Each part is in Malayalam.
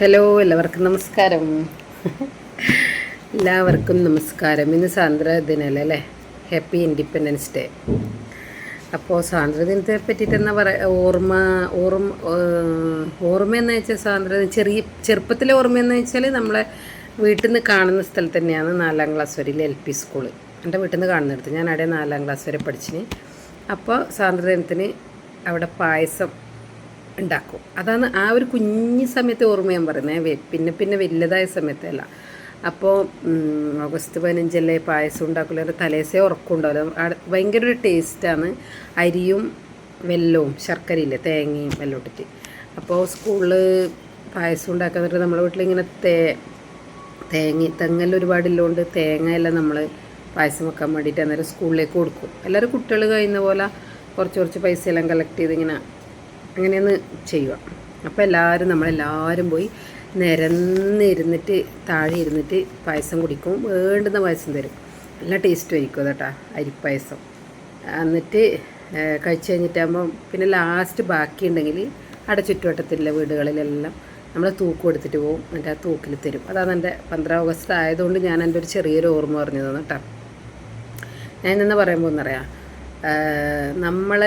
ഹലോ എല്ലാവർക്കും നമസ്കാരം. എല്ലാവർക്കും നമസ്കാരം. ഇന്ന് സ്വാതന്ത്ര്യ ദിനമല്ലേ അല്ലേ? ഹാപ്പി ഇൻഡിപെൻഡൻസ് ഡേ അപ്പോൾ സ്വാതന്ത്ര്യ ദിനത്തെ പറ്റിയിട്ട് എന്നാ പറയുക ഓർമ്മ ഓർമ്മ ഓർമ്മ എന്ന് വെച്ചാൽ സ്വാതന്ത്ര്യ ചെറിയ ചെറുപ്പത്തിലെ ഓർമ്മ എന്ന് വെച്ചാൽ നമ്മളെ വീട്ടിൽ നിന്ന് കാണുന്ന സ്ഥലത്ത് തന്നെയാണ് നാലാം ക്ലാസ് വരെ എൽ പി സ്കൂൾ എന്റെ വീട്ടിൽ നിന്ന് കാണുന്നിടത്ത്. ഞാൻ അവിടെ നാലാം ക്ലാസ് വരെ പഠിച്ചിന്. അപ്പോൾ സ്വാതന്ത്ര്യ ദിനത്തിന് അവിടെ പായസം ഉണ്ടാക്കും. അതാണ് ആ ഒരു കുഞ്ഞു സമയത്തെ ഓർമ്മ ഞാൻ പറയുന്നത് പിന്നെ പിന്നെ വലുതായ സമയത്തല്ല. അപ്പോൾ ഓഗസ്റ്റ് പതിനഞ്ചല്ലേ പായസം ഉണ്ടാക്കില്ല ഒരു തലേസേ ഉറക്കമുണ്ടാവില്ല ഭയങ്കര ഒരു ടേസ്റ്റാണ് അരിയും വെല്ലവും ശർക്കരയില്ലേ തേങ്ങയും വെല്ലം ഇട്ടിട്ട്. അപ്പോൾ സ്കൂളിൽ പായസം ഉണ്ടാക്കാൻ നേരത്ത് നമ്മുടെ വീട്ടിലിങ്ങനെ തേ തേങ്ങ തെങ്ങെല്ലാം ഒരുപാടില്ലോണ്ട് തേങ്ങയെല്ലാം നമ്മൾ പായസം വെക്കാൻ വേണ്ടിയിട്ട് അന്നേരം സ്കൂളിലേക്ക് കൊടുക്കും. എല്ലാവരും കുട്ടികൾ കഴിയുന്ന പോലെ കുറച്ച് കുറച്ച് പൈസയെല്ലാം കളക്ട് ചെയ്ത് ഇങ്ങനെ അങ്ങനെയൊന്ന് ചെയ്യുക. അപ്പോൾ എല്ലാവരും നമ്മളെല്ലാവരും പോയി നിരന്നിരുന്നിട്ട് താഴെ ഇരുന്നിട്ട് പായസം കുടിക്കും. വേണ്ടുന്ന പായസം തരും. നല്ല ടേസ്റ്റ് ആയിരിക്കും കേട്ടോ അരിപ്പായസം. എന്നിട്ട് കഴിച്ചു കഴിഞ്ഞിട്ടാകുമ്പോൾ പിന്നെ ലാസ്റ്റ് ബാക്കിയുണ്ടെങ്കിൽ അവിടെ ചുറ്റുവട്ടത്തിലുള്ള വീടുകളിലെല്ലാം നമ്മൾ തൂക്ക് എടുത്തിട്ട് പോകും എന്നിട്ട് ആ തൂക്കിൽ തരും. അതാണ് എന്റെ പന്ത്രണ്ട് ഓഗസ്റ്റ് ആയതുകൊണ്ട് ഞാൻ എന്റെ ഒരു ചെറിയൊരു ഓർമ്മ പറഞ്ഞു തന്നെ കേട്ടോ ഞാൻ ഇന്നെന്ന് പറയുമ്പോൾ എന്നറിയാം നമ്മൾ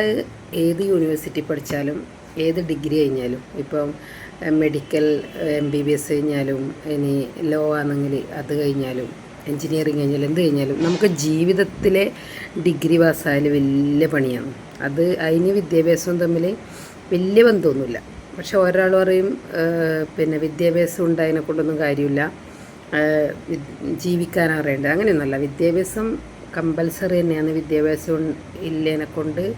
ഏത് യൂണിവേഴ്സിറ്റി പഠിച്ചാലും ഏത് ഡിഗ്രി കഴിഞ്ഞാലും ഇപ്പം medical M B B S കഴിഞ്ഞാലും ഇനി ലോ ആണെങ്കിൽ അത് കഴിഞ്ഞാലും എൻജിനീയറിങ് കഴിഞ്ഞാലും എന്ത് കഴിഞ്ഞാലും നമുക്ക് ജീവിതത്തിലെ ഡിഗ്രി പാസ്സായാൽ വലിയ പണിയാണ്. അത് അതിന് വിദ്യാഭ്യാസവും തമ്മിൽ വലിയ ബന്ധമൊന്നുമില്ല. പക്ഷെ ഒരാൾ പറയും പിന്നെ വിദ്യാഭ്യാസം ഉണ്ടായതിനെ കൊണ്ടൊന്നും കാര്യമില്ല. ജീവിക്കാൻ അറിയേണ്ടത് അങ്ങനെയൊന്നുമല്ല. വിദ്യാഭ്യാസം കമ്പൽസറി തന്നെയാണ്. വിദ്യാഭ്യാസം ഇല്ലേനെ കൊണ്ട്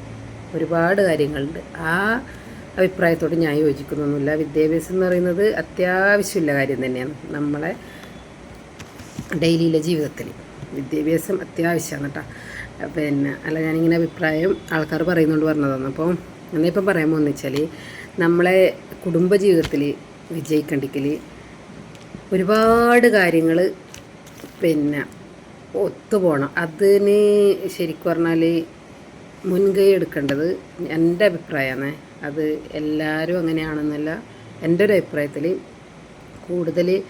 ഒരുപാട് കാര്യങ്ങളുണ്ട്. ആ അഭിപ്രായത്തോട് ഞാൻ യോജിക്കുന്നൊന്നുമില്ല. വിദ്യാഭ്യാസം എന്ന് പറയുന്നത് അത്യാവശ്യമുള്ള കാര്യം തന്നെയാണ്. നമ്മളെ ഡെയിലിയിലെ ജീവിതത്തിൽ വിദ്യാഭ്യാസം അത്യാവശ്യമാണ് കേട്ടോ. പിന്നെ അല്ല ഞാനിങ്ങനെ അഭിപ്രായം ആൾക്കാർ പറയുന്നുണ്ട് പറഞ്ഞതാണ്. അപ്പോൾ എന്നിപ്പം പറയാൻ പോകുന്നത് വെച്ചാൽ നമ്മളെ കുടുംബജീവിതത്തിൽ വിജയിക്കണ്ടെങ്കിൽ ഒരുപാട് കാര്യങ്ങൾ പിന്നെ ഒത്തുപോകണം. അതിന് ശരിക്കും പറഞ്ഞാൽ മുൻകൈ എടുക്കേണ്ടത് എന്റെ അഭിപ്രായമാണ്. അത് എല്ലാവരും അങ്ങനെയാണെന്നല്ല എന്റെ ഒരു അഭിപ്രായത്തിൽ കൂടുതൽ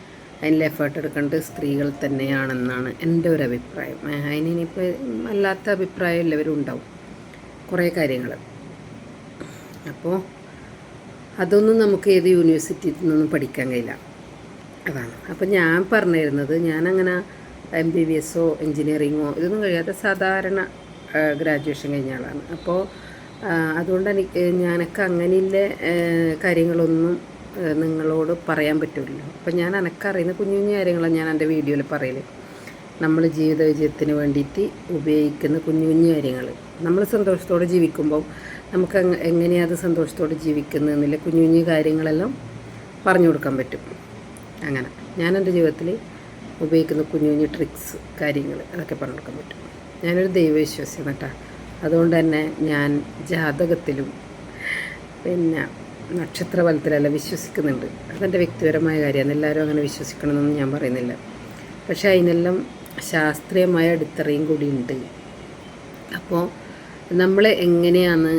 അതിൽ എഫേർട്ട് എടുക്കേണ്ടത് സ്ത്രീകൾ തന്നെയാണെന്നാണ് എന്റെ ഒരു അഭിപ്രായം അതിന് അതിനിപ്പോൾ അല്ലാത്ത അഭിപ്രായം എല്ലാവരും ഉണ്ടാവും. കുറേ കാര്യങ്ങൾ അപ്പോൾ അതൊന്നും നമുക്ക് ഏത് യൂണിവേഴ്സിറ്റിയിൽ നിന്നൊന്നും പഠിക്കാൻ കഴിയില്ല. അതാണ്. അപ്പം ഞാൻ പറഞ്ഞു തരുന്നത് ഞാനങ്ങനെ എം ബി ബി എസോ എൻജിനീയറിങ്ങോ ഇതൊന്നും കഴിയാതെ സാധാരണ ഗ്രാജുവേഷൻ കഴിഞ്ഞ ആളാണ്. അപ്പോൾ അതുകൊണ്ട് എനിക്ക് ഞാനൊക്കെ അങ്ങനെയുള്ള കാര്യങ്ങളൊന്നും നിങ്ങളോട് പറയാൻ പറ്റില്ല അപ്പം ഞാൻ എനക്കറിയുന്ന കുഞ്ഞു കുഞ്ഞു കാര്യങ്ങളാണ് ഞാൻ എന്റെ വീഡിയോയിൽ പറയൽ നമ്മൾ ജീവിത വിജയത്തിന് വേണ്ടിയിട്ട് ഉപയോഗിക്കുന്ന കുഞ്ഞു കുഞ്ഞു കാര്യങ്ങൾ നമ്മൾ സന്തോഷത്തോടെ ജീവിക്കുമ്പോൾ നമുക്ക് എങ്ങനെയാണ് അത് സന്തോഷത്തോടെ ജീവിക്കുന്നതെന്നില്ല കുഞ്ഞു കുഞ്ഞു കാര്യങ്ങളെല്ലാം പറഞ്ഞു കൊടുക്കാൻ പറ്റും. അങ്ങനെ. ഞാൻ എന്റെ ജീവിതത്തിൽ ഉപയോഗിക്കുന്ന കുഞ്ഞു കുഞ്ഞു ട്രിക്സ് കാര്യങ്ങൾ അതൊക്കെ പറഞ്ഞു കൊടുക്കാൻ പറ്റും. ഞാനൊരു ദൈവവിശ്വാസിയാണ് കേട്ടോ. അതുകൊണ്ട് തന്നെ ഞാൻ ജാതകത്തിലും പിന്നെ നക്ഷത്രബലത്തിലെല്ലാം വിശ്വസിക്കുന്നുണ്ട്. അതെന്റെ വ്യക്തിപരമായ കാര്യമാണ്. എല്ലാവരും അങ്ങനെ വിശ്വസിക്കണമെന്നൊന്നും ഞാൻ പറയുന്നില്ല. പക്ഷേ അതിനെല്ലാം ശാസ്ത്രീയമായ അടിത്തറയും കൂടി ഉണ്ട്. അപ്പോൾ നമ്മൾ എങ്ങനെയാണ്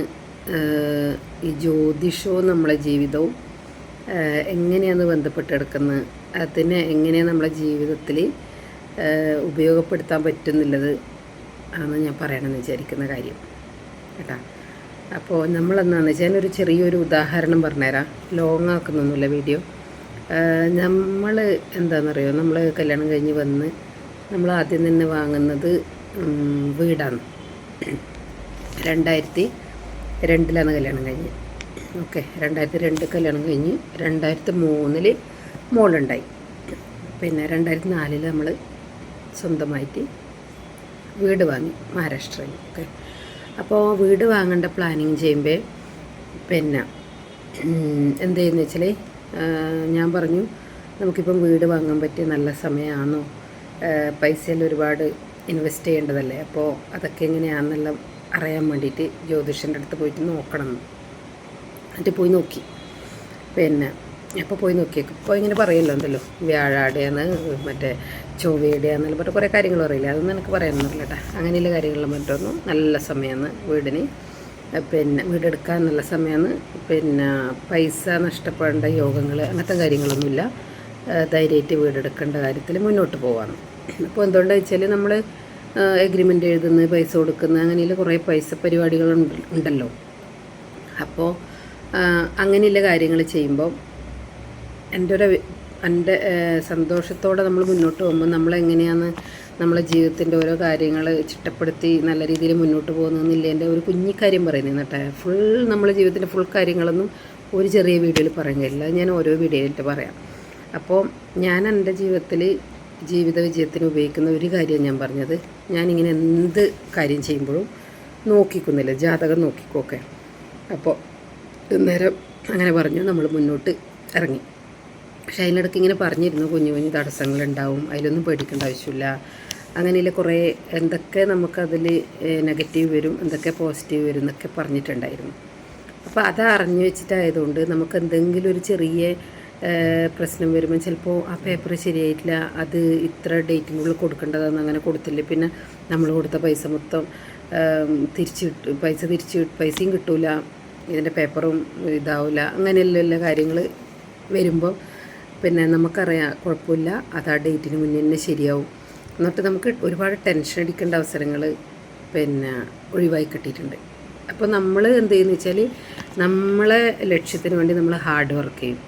ഈ ജ്യോതിഷവും നമ്മളെ ജീവിതവും എങ്ങനെയാണ് ബന്ധപ്പെട്ടെടുക്കുന്നത് അതിനെ എങ്ങനെയാണ് നമ്മളെ ജീവിതത്തിൽ ഉപയോഗപ്പെടുത്താൻ പറ്റുന്നുള്ളത് ആണ് ഞാൻ പറയണമെന്ന് വിചാരിക്കുന്ന കാര്യം. കേട്ടോ? അപ്പോൾ നമ്മളെന്നാന്ന് വെച്ചാൽ ഒരു ചെറിയൊരു ഉദാഹരണം പറഞ്ഞുതരാം. ലോങ് ആക്കുന്നൊന്നുമില്ല വീഡിയോ നമ്മൾ എന്താണെന്നറിയോ നമ്മൾ കല്യാണം കഴിഞ്ഞ് വന്ന് നമ്മൾ ആദ്യം തന്നെ വാങ്ങുന്നത് വീടാണ്. രണ്ടായിരത്തി രണ്ടിലാണ് കല്യാണം കഴിഞ്ഞ്. ഓക്കെ രണ്ടായിരത്തി രണ്ട് കല്യാണം കഴിഞ്ഞ് രണ്ടായിരത്തി മൂന്നിൽ മോളുണ്ടായി. പിന്നെ രണ്ടായിരത്തി നാലിൽ നമ്മൾ സ്വന്തമായിട്ട് വീട് വാങ്ങി മഹാരാഷ്ട്രയിൽ. ഓക്കെ. അപ്പോൾ വീട് വാങ്ങേണ്ട പ്ലാനിങ് ചെയ്യുമ്പോൾ പിന്നെ എന്ത് ചെയ്യുന്ന വെച്ചാൽ ഞാൻ പറഞ്ഞു നമുക്കിപ്പം വീട് വാങ്ങാൻ പറ്റിയ നല്ല സമയമാണോ പൈസയിൽ ഒരുപാട് ഇൻവെസ്റ്റ് ചെയ്യേണ്ടതല്ലേ? അപ്പോൾ അതൊക്കെ എങ്ങനെയാണെന്നെല്ലാം അറിയാൻ വേണ്ടിയിട്ട് ജ്യോതിഷന്റെ അടുത്ത് പോയിട്ട് നോക്കണം. എന്ന്. എന്നിട്ട് പോയി നോക്കി. പിന്നെ അപ്പോൾ പോയി നോക്കിയേക്കും. ഇപ്പോൾ ഇങ്ങനെ പറയുമല്ലോ എന്തല്ലോ വ്യാഴാടെയാണ് മറ്റേ ചൊവ്വയുടെയാണെന്നെല്ലാം പറഞ്ഞ കുറേ കാര്യങ്ങൾ പറയില്ല? അതൊന്നും എനിക്ക് പറയാനൊന്നുമില്ല കേട്ടോ അങ്ങനെയുള്ള കാര്യങ്ങളെല്ലാം മറ്റൊന്നും നല്ല സമയമാണ് വീടിന്. പിന്നെ വീടെടുക്കാൻ നല്ല സമയമാണ്. പിന്നെ പൈസ നഷ്ടപ്പെടേണ്ട യോഗങ്ങൾ അങ്ങനത്തെ കാര്യങ്ങളൊന്നുമില്ല. ധൈര്യമായിട്ട് വീടെടുക്കേണ്ട കാര്യത്തിൽ മുന്നോട്ട് പോവാണ്. അപ്പോൾ എന്തുകൊണ്ടാണ് വെച്ചാൽ നമ്മൾ എഗ്രിമെന്റ് എഴുതുന്ന പൈസ കൊടുക്കുന്ന അങ്ങനെയുള്ള കുറേ പൈസ പരിപാടികളുണ്ട് ഉണ്ടല്ലോ. അപ്പോൾ അങ്ങനെയുള്ള കാര്യങ്ങൾ ചെയ്യുമ്പോൾ എന്റെ ഒരു എന്റെ സന്തോഷത്തോടെ നമ്മൾ മുന്നോട്ട് പോകുമ്പോൾ നമ്മളെങ്ങനെയാണ് നമ്മളെ ജീവിതത്തിന്റെ ഓരോ കാര്യങ്ങൾ ചിട്ടപ്പെടുത്തി നല്ല രീതിയിൽ മുന്നോട്ട് പോകുന്നതെന്നില്ല എന്റെ ഒരു കുഞ്ഞിക്കാര്യം പറയുന്നത് കേട്ടോ. ഫുൾ നമ്മളെ ജീവിതത്തിന്റെ ഫുൾ കാര്യങ്ങളൊന്നും ഒരു ചെറിയ വീഡിയോയിൽ പറയാൻ കഴിയില്ല ഞാൻ ഓരോ വീഡിയോയിലിട്ട് പറയാം. അപ്പോൾ ഞാൻ എന്റെ ജീവിതത്തിൽ ജീവിത വിജയത്തിന് ഉപയോഗിക്കുന്ന ഒരു കാര്യം ഞാൻ പറഞ്ഞത്. ഞാനിങ്ങനെ എന്ത് കാര്യം ചെയ്യുമ്പോഴും നോക്കിക്കുന്നില്ല. ജാതകം നോക്കിക്കോക്കെ. അപ്പോൾ നേരം അങ്ങനെ പറഞ്ഞു. നമ്മൾ മുന്നോട്ട് ഇറങ്ങി. പക്ഷേ അതിനിടയ്ക്ക് ഇങ്ങനെ പറഞ്ഞിരുന്നു കുഞ്ഞു കുഞ്ഞു തടസ്സങ്ങളുണ്ടാവും അതിലൊന്നും പേടിക്കേണ്ട ആവശ്യമില്ല. അങ്ങനെയുള്ള കുറേ എന്തൊക്കെ നമുക്കതിൽ നെഗറ്റീവ് വരും എന്തൊക്കെ പോസിറ്റീവ് വരും എന്നൊക്കെ പറഞ്ഞിട്ടുണ്ടായിരുന്നു. അപ്പോൾ അത് അറിഞ്ഞു വെച്ചിട്ടായതുകൊണ്ട് നമുക്ക് എന്തെങ്കിലും ഒരു ചെറിയ പ്രശ്നം വരുമ്പോൾ ചിലപ്പോൾ ആ പേപ്പർ ശരിയായിട്ടില്ല അത് ഇത്ര ഡേറ്റിനുള്ളിൽ കൊടുക്കേണ്ടതെന്ന് അങ്ങനെ കൊടുത്തില്ല. പിന്നെ നമ്മൾ കൊടുത്ത പൈസ മൊത്തം തിരിച്ച് പൈസ തിരിച്ച് പൈസയും കിട്ടൂല ഇതിന്റെ പേപ്പറും ഇതാവില്ല അങ്ങനെയുള്ള കാര്യങ്ങൾ വരുമ്പോൾ പിന്നെ നമുക്കറിയാം കുഴപ്പമില്ല. അത് ആ ഡേറ്റിന് മുന്നേ തന്നെ ശരിയാവും. എന്നിട്ട് നമുക്ക് ഒരുപാട് ടെൻഷൻ അടിക്കേണ്ട അവസരങ്ങൾ പിന്നെ ഒഴിവായി കിട്ടിയിട്ടുണ്ട്. അപ്പോൾ നമ്മൾ എന്ത് ചെയ്യുന്നു വെച്ചാൽ നമ്മളെ ലക്ഷ്യത്തിന് വേണ്ടി നമ്മൾ ഹാർഡ് വർക്ക് ചെയ്യും.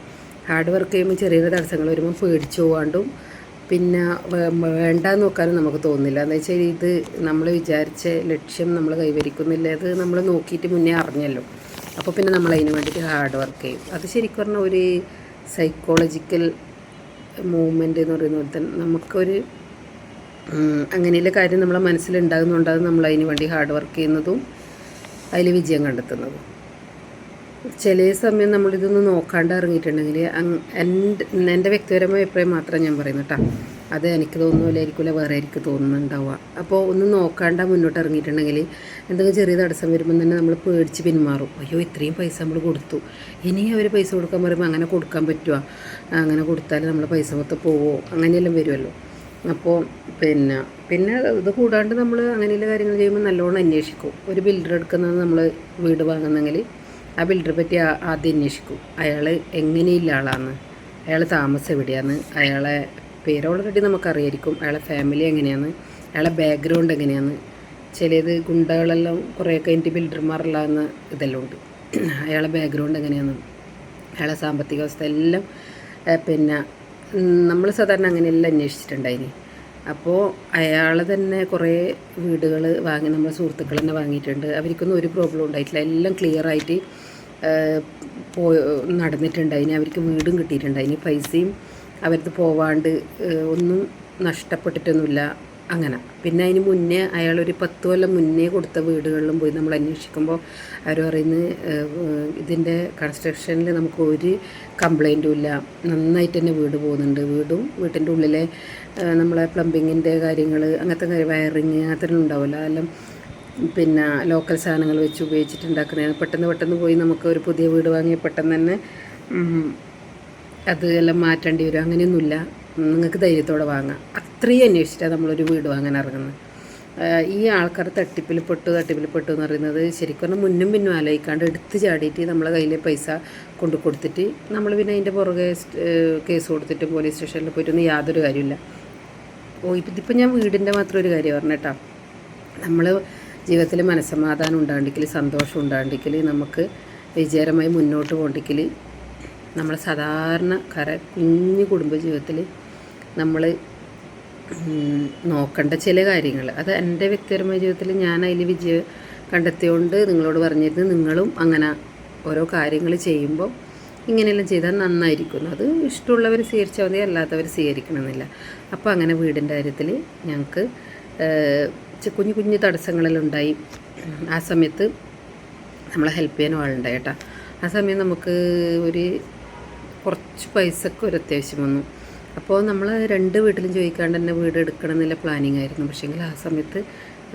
ഹാർഡ് വർക്ക് ചെയ്യുമ്പോൾ ചെറിയ തടസ്സങ്ങൾ വരുമ്പോൾ പേടിച്ചു പോകാണ്ടും പിന്നെ വേണ്ട നോക്കാനും നമുക്ക് തോന്നില്ല. എന്ന് വെച്ചാൽ ഇത് നമ്മൾ വിചാരിച്ച ലക്ഷ്യം നമ്മൾ കൈവരിക്കുന്നില്ല. അത് നമ്മൾ നോക്കിയിട്ട് മുന്നേ അറിഞ്ഞല്ലോ. അപ്പോൾ പിന്നെ നമ്മൾ അതിന് വേണ്ടിയിട്ട് ഹാർഡ് വർക്ക് ചെയ്യും. അത് ശരിക്കും പറഞ്ഞാൽ ഒരു സൈക്കോളജിക്കൽ മൂവ്മെന്റ് എന്ന് പറയുന്ന പോലെ തന്നെ നമുക്കൊരു അങ്ങനെയുള്ള കാര്യം നമ്മളെ മനസ്സിലുണ്ടാകുന്നുണ്ട്. നമ്മൾ അതിന് വേണ്ടി ഹാർഡ് വർക്ക് ചെയ്യുന്നതും അതിൽ വിജയം കണ്ടെത്തുന്നതും. ചില സമയം നമ്മളിതൊന്ന് നോക്കാണ്ട് ഇറങ്ങിയിട്ടുണ്ടെങ്കിൽ എന്റെ വ്യക്തിപരമായ അഭിപ്രായം മാത്രമേ ഞാൻ പറയുന്നു കേട്ടോ. അത് എനിക്ക് തോന്നുന്നില്ലായിരിക്കില്ല വേറെ എനിക്ക് തോന്നുന്നുണ്ടാവുക. അപ്പോൾ ഒന്ന് നോക്കാണ്ട് മുന്നോട്ട് ഇറങ്ങിയിട്ടുണ്ടെങ്കിൽ എന്തെങ്കിലും ചെറിയ തടസ്സം വരുമ്പോൾ തന്നെ നമ്മൾ പേടിച്ച് പിന്മാറും. അയ്യോ ഇത്രയും പൈസ നമ്മൾ കൊടുത്തു. ഇനി അവർ പൈസ കൊടുക്കാൻ പറയുമ്പോൾ അങ്ങനെ കൊടുക്കാൻ പറ്റുമോ അങ്ങനെ കൊടുത്താൽ നമ്മൾ പൈസ മൊത്തം പോവോ? അങ്ങനെയെല്ലാം വരുമല്ലോ അപ്പോൾ പിന്നെ പിന്നെ ഇത് കൂടാണ്ട് നമ്മൾ അങ്ങനെയുള്ള കാര്യങ്ങൾ ചെയ്യുമ്പോൾ നല്ലോണം അന്വേഷിക്കും. ഒരു ബിൽഡർ എടുക്കുന്നത് നമ്മൾ വീട് വാങ്ങുന്നെങ്കിൽ ആ ബിൽഡറെ പറ്റി ആദ്യം അന്വേഷിക്കും. അയാൾ എങ്ങനെയുള്ള ആളാണ് അയാൾ താമസം എവിടെയാണ് അയാളെ പേര് ഓൾറെഡി നമുക്കറിയായിരിക്കും. അയാളെ ഫാമിലി എങ്ങനെയാണ്? അയാളെ ബാക്ക്ഗ്രൗണ്ട് എങ്ങനെയാണ്? ചിലത് ഗുണ്ടകളെല്ലാം കുറേയൊക്കെ എന്റെ ബിൽഡർമാരെല്ലാം ഇതെല്ലാം ഉണ്ട്. അയാളെ ബാക്ക്ഗ്രൗണ്ട് എങ്ങനെയാണ്? അയാളെ സാമ്പത്തിക അവസ്ഥ എല്ലാം പിന്നെ നമ്മൾ സാധാരണ അങ്ങനെയെല്ലാം അന്വേഷിച്ചിട്ടുണ്ടായിനി. അപ്പോൾ അയാൾ തന്നെ കുറേ വീടുകൾ വാങ്ങി നമ്മുടെ സുഹൃത്തുക്കൾ തന്നെ വാങ്ങിയിട്ടുണ്ട്. അവർക്കൊന്നും ഒരു പ്രോബ്ലം ഉണ്ടായിട്ടില്ല. എല്ലാം ക്ലിയർ ആയിട്ട് ഏഹ്, പോ നടന്നിട്ടുണ്ടായിനി. അവർക്ക് വീടും കിട്ടിയിട്ടുണ്ടായിന്. പൈസയും അവരത് പോവാണ്ട് ഒന്നും നഷ്ടപ്പെട്ടിട്ടൊന്നുമില്ല. അങ്ങനെ. പിന്നെ അതിന് മുന്നേ അയാളൊരു പത്ത് കൊല്ലം മുന്നേ കൊടുത്ത വീടുകളിലും പോയി നമ്മൾ അന്വേഷിക്കുമ്പോൾ അവർ പറയുന്നത് ഇതിന്റെ കൺസ്ട്രക്ഷനിൽ നമുക്ക് ഒരു കംപ്ലൈന്റും ഇല്ല. നന്നായിട്ട് തന്നെ വീട് പോകുന്നുണ്ട്. വീടും വീട്ടിന്റെ ഉള്ളിലെ നമ്മളെ പ്ലംബിങ്ങിന്റെ കാര്യങ്ങൾ അങ്ങനത്തെ വയറിങ് അങ്ങനത്തെ ഉണ്ടാവില്ല അതെല്ലാം പിന്നെ ലോക്കൽ സാധനങ്ങൾ വെച്ച് ഉപയോഗിച്ചിട്ടുണ്ടാക്കുന്നതാണ് പെട്ടെന്ന് പെട്ടെന്ന് പോയി നമുക്ക് ഒരു പുതിയ വീട് വാങ്ങി പെട്ടെന്ന് തന്നെ അത് എല്ലാം മാറ്റേണ്ടി വരും. അങ്ങനെയൊന്നുമില്ല. നിങ്ങൾക്ക് ധൈര്യത്തോടെ വാങ്ങാം. അത്രയും അന്വേഷിച്ചിട്ടാണ് നമ്മളൊരു വീട് വാങ്ങാൻ ഇറങ്ങുന്നത്. ഈ ആൾക്കാർ തട്ടിപ്പിൽ പെട്ടു തട്ടിപ്പിൽ പെട്ടു എന്ന് പറയുന്നത് ശരിക്കും പറഞ്ഞാൽ മുന്നും പിന്നും ആലോചിക്കാണ്ട് എടുത്ത് ചാടിയിട്ട് നമ്മളെ കയ്യിലെ പൈസ കൊണ്ടു കൊടുത്തിട്ട് നമ്മൾ പിന്നെ അതിന്റെ പുറകെ കേസ് കൊടുത്തിട്ട് പോലീസ് സ്റ്റേഷനിൽ പോയിട്ടൊന്നും യാതൊരു കാര്യമില്ല. ഓ ഇതിപ്പോൾ ഞാൻ വീടിന്റെ മാത്രം ഒരു കാര്യം പറഞ്ഞേട്ടാ നമ്മൾ ജീവിതത്തിൽ മനസ്സമാധാനം ഉണ്ടാണ്ടെങ്കിൽ സന്തോഷം ഉണ്ടാണ്ടെങ്കിൽ നമുക്ക് വിജയകരമായി മുന്നോട്ട് പോകണ്ടെങ്കിൽ നമ്മൾ സാധാരണ കര കുഞ്ഞു കുടുംബജീവിതത്തിൽ നമ്മൾ നോക്കേണ്ട ചില കാര്യങ്ങൾ അത് എന്റെ വ്യക്തിപരമായ ജീവിതത്തിൽ ഞാൻ അതിൽ വിജയം കണ്ടെത്തിയോണ്ട് നിങ്ങളോട് പറഞ്ഞിരുന്നു. നിങ്ങളും അങ്ങനെ ഓരോ കാര്യങ്ങൾ ചെയ്യുമ്പോൾ ഇങ്ങനെയെല്ലാം ചെയ്താൽ നന്നായിരിക്കും. അത് ഇഷ്ടമുള്ളവർ സ്വീകരിച്ചാൽ മതി അല്ലാത്തവർ സ്വീകരിക്കണമെന്നില്ല. അപ്പോൾ അങ്ങനെ വീടിന്റെ കാര്യത്തിൽ ഞങ്ങൾക്ക് കുഞ്ഞു കുഞ്ഞു തടസ്സങ്ങളെല്ലാം ഉണ്ടായി. ആ സമയത്ത് നമ്മളെ ഹെൽപ്പ് ചെയ്യാനും ആളുണ്ടായി കേട്ടോ. ആ സമയം നമുക്ക് ഒരു കുറച്ച് പൈസക്ക് ഒരു അത്യാവശ്യം വന്നു. അപ്പോൾ നമ്മൾ രണ്ട് വീട്ടിലും ചോദിക്കാണ്ട് തന്നെ വീട് എടുക്കണം എന്നുള്ള പ്ലാനിങ് ആയിരുന്നു. പക്ഷേങ്കിൽ ആ സമയത്ത്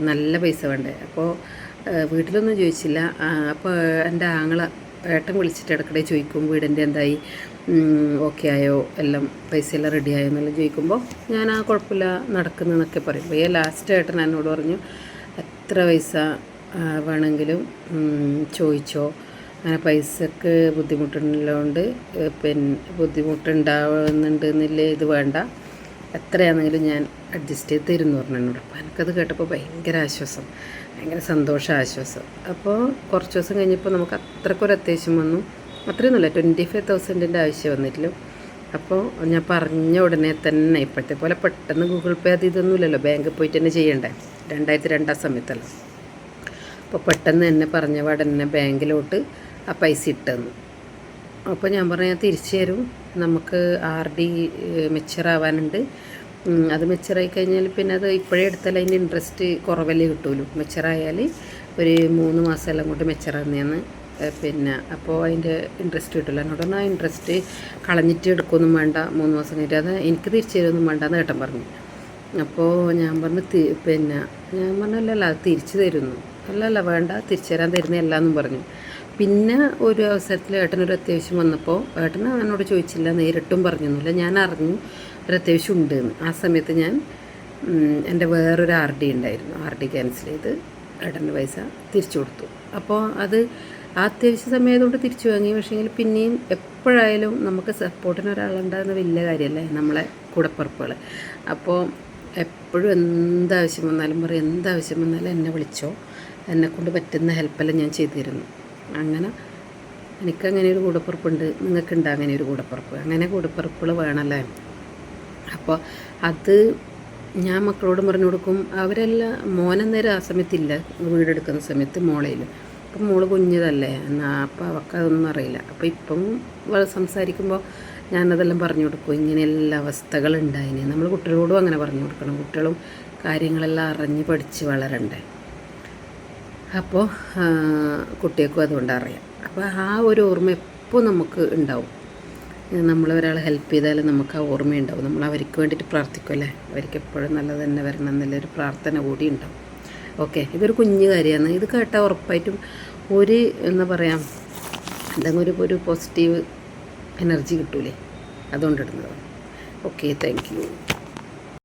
നല്ല പൈസ വേണ്ടേ. അപ്പോൾ വീട്ടിലൊന്നും ചോദിച്ചില്ല. അപ്പോൾ എന്റെ ആങ്ങള ഏട്ടൻ വിളിച്ചിട്ട് ഇടക്കിടെ ചോദിക്കും വീടിന്റെ എന്തായി? ഓക്കെ ആയോ? എല്ലാം പൈസ എല്ലാം റെഡി ആയോ എന്നെല്ലാം ചോദിക്കുമ്പോൾ ഞാൻ ആ കുഴപ്പമില്ല നടക്കുന്നതെന്നൊക്കെ പറയും. അപ്പോൾ ലാസ്റ്റ് ഏട്ടൻ എന്നോട് പറഞ്ഞു എത്ര പൈസ വേണമെങ്കിലും ചോദിച്ചോ? അങ്ങനെ പൈസക്ക് ബുദ്ധിമുട്ടുള്ളതുകൊണ്ട് പിന്നെ ബുദ്ധിമുട്ടുണ്ടാവുന്നുണ്ട് എന്നില്ലേ ഇത് വേണ്ട. എത്രയാണെങ്കിലും ഞാൻ അഡ്ജസ്റ്റ് ചെയ്ത് തരും എന്ന് പറഞ്ഞു എന്നോട്. അപ്പോൾ എനിക്കത് കേട്ടപ്പോൾ ഭയങ്കര ആശ്വാസം ഭയങ്കര സന്തോഷം ആശ്വാസം അപ്പോൾ കുറച്ച് ദിവസം കഴിഞ്ഞപ്പോൾ നമുക്ക് അത്രക്കൊരു അത്യാവശ്യം വന്നു. നല്ല ട്വന്റി ഫൈവ് തൗസൻഡിന്റെ ആവശ്യം വന്നിട്ടില്ല. അപ്പോൾ ഞാൻ പറഞ്ഞ ഉടനെ തന്നെ ഇപ്പോഴത്തെ പോലെ പെട്ടെന്ന് ഗൂഗിൾ പേ അത് ഇതൊന്നുമില്ലല്ലോ ബാങ്കിൽ പോയിട്ട് തന്നെ ചെയ്യണ്ടേ? രണ്ടായിരത്തി രണ്ടാം സമയത്തല്ല. അപ്പോൾ പെട്ടെന്ന് തന്നെ പറഞ്ഞ തന്നെ ബാങ്കിലോട്ട് ആ പൈസ ഇട്ടെന്നു. അപ്പോൾ ഞാൻ പറഞ്ഞു ഞാൻ തിരിച്ചു തരും. നമുക്ക് ആർ ഡി മെച്ചറാവാനുണ്ട് അത് മെച്ചറായി കഴിഞ്ഞാൽ പിന്നെ അത് ഇപ്പോഴേ എടുത്താൽ അതിന്റെ ഇൻട്രസ്റ്റ് കുറവല്ലേ കിട്ടുമല്ലോ മെച്ചറായാൽ ഒരു മൂന്ന് മാസമെല്ലാം കൊണ്ട് മെച്ചറാകുന്നതാണ് പിന്നെ അപ്പോൾ അതിന്റെ ഇൻട്രസ്റ്റ് കിട്ടില്ല എന്നോട് പറഞ്ഞാൽ ആ ഇൻട്രസ്റ്റ് കളഞ്ഞിട്ട് എടുക്കൊന്നും വേണ്ട. മൂന്ന് മാസം കഴിഞ്ഞിട്ട് അത് എനിക്ക് തിരിച്ചു തരുമൊന്നും വേണ്ട എന്ന് ഏട്ടൻ പറഞ്ഞു. അപ്പോൾ ഞാൻ പറഞ്ഞു പിന്നെ ഞാൻ പറഞ്ഞല്ലല്ല അത് തിരിച്ചു തരുന്നു. അല്ലല്ല വേണ്ട. തിരിച്ചു തരാൻ തരുന്നതല്ല എന്നും പറഞ്ഞു. പിന്നെ ഒരു അവസരത്തിൽ ഏട്ടനൊരു അത്യാവശ്യം വന്നപ്പോൾ ഏട്ടൻ എന്നോട് ചോദിച്ചില്ല നേരിട്ടും പറഞ്ഞൊന്നുമില്ല. ഞാൻ അറിഞ്ഞു ഒരു അത്യാവശ്യം ഉണ്ട് ആ സമയത്ത് ഞാൻ എന്റെ വേറൊരു ആർ ഡി ഉണ്ടായിരുന്നു. ആർ ഡി ക്യാൻസൽ ചെയ്ത് ഏട്ടന്റെ പൈസ തിരിച്ചു കൊടുത്തു. അപ്പോൾ അത് ആ അത്യാവശ്യ സമയത്തോട് തിരിച്ചു വാങ്ങി. പക്ഷേങ്കിൽ പിന്നെയും എപ്പോഴായാലും നമുക്ക് സപ്പോർട്ടിന് ഒരാളുണ്ടാകുന്ന വലിയ കാര്യമല്ലേ നമ്മളെ കൂടപ്പുറപ്പുകൾ അപ്പോൾ എപ്പോഴും എന്താവശ്യം വന്നാലും പറയും എന്താവശ്യം വന്നാലും എന്നെ വിളിച്ചോ. എന്നെ കൊണ്ട് പറ്റുന്ന ഹെൽപ്പെല്ലാം ഞാൻ ചെയ്തു തരുന്നു അങ്ങനെ എനിക്കങ്ങനെ ഒരു കൂടപ്പുറപ്പുണ്ട്. നിങ്ങൾക്കുണ്ട് അങ്ങനെ ഒരു കൂടപ്പുറപ്പ്. അങ്ങനെ കൂടപ്പുറപ്പുകൾ വേണമല്ലേ? അപ്പോൾ അത് ഞാൻ മക്കളോട് പറഞ്ഞു കൊടുക്കും അവരെല്ലാം മോനന്നേരം ആ സമയത്തില്ല വീടെടുക്കുന്ന സമയത്ത് മോളയിൽ അപ്പം മോൾ കുഞ്ഞതല്ലേ? എന്നാൽ അപ്പം അവൾക്ക് അതൊന്നും അറിയില്ല. അപ്പോൾ ഇപ്പം സംസാരിക്കുമ്പോൾ ഞാനതെല്ലാം പറഞ്ഞു കൊടുക്കും. ഇങ്ങനെയുള്ള അവസ്ഥകളുണ്ടായിന്. നമ്മൾ കുട്ടികളോടും അങ്ങനെ പറഞ്ഞു കൊടുക്കണം. കുട്ടികളും കാര്യങ്ങളെല്ലാം അറിഞ്ഞ് പഠിച്ച് വളരണ്ടേ? അപ്പോൾ കുട്ടികൾക്കും അതുകൊണ്ട് അറിയാം. അപ്പോൾ ആ ഒരു ഓർമ്മ എപ്പോൾ നമുക്ക് ഉണ്ടാവും? നമ്മൾ ഒരാളെ ഹെൽപ്പ് ചെയ്താൽ നമുക്ക് ആ ഓർമ്മയുണ്ടാവും നമ്മൾ അവർക്ക് വേണ്ടിയിട്ട് പ്രാർത്ഥിക്കുമല്ലേ അവർക്ക് എപ്പോഴും നല്ലത് തന്നെ വരണം എന്നുള്ളൊരു പ്രാർത്ഥന കൂടി ഉണ്ടാവും. ഓക്കെ ഇതൊരു കുഞ്ഞു കാര്യമാണ്. ഇത് കേട്ടാൽ ഉറപ്പായിട്ടും ഒരു എന്താ പറയുക എന്തെങ്കിലും ഒരു ഒരു പോസിറ്റീവ് എനർജി കിട്ടൂലേ? അതുകൊണ്ടിടുന്നതാണ് ഓക്കെ താങ്ക് യു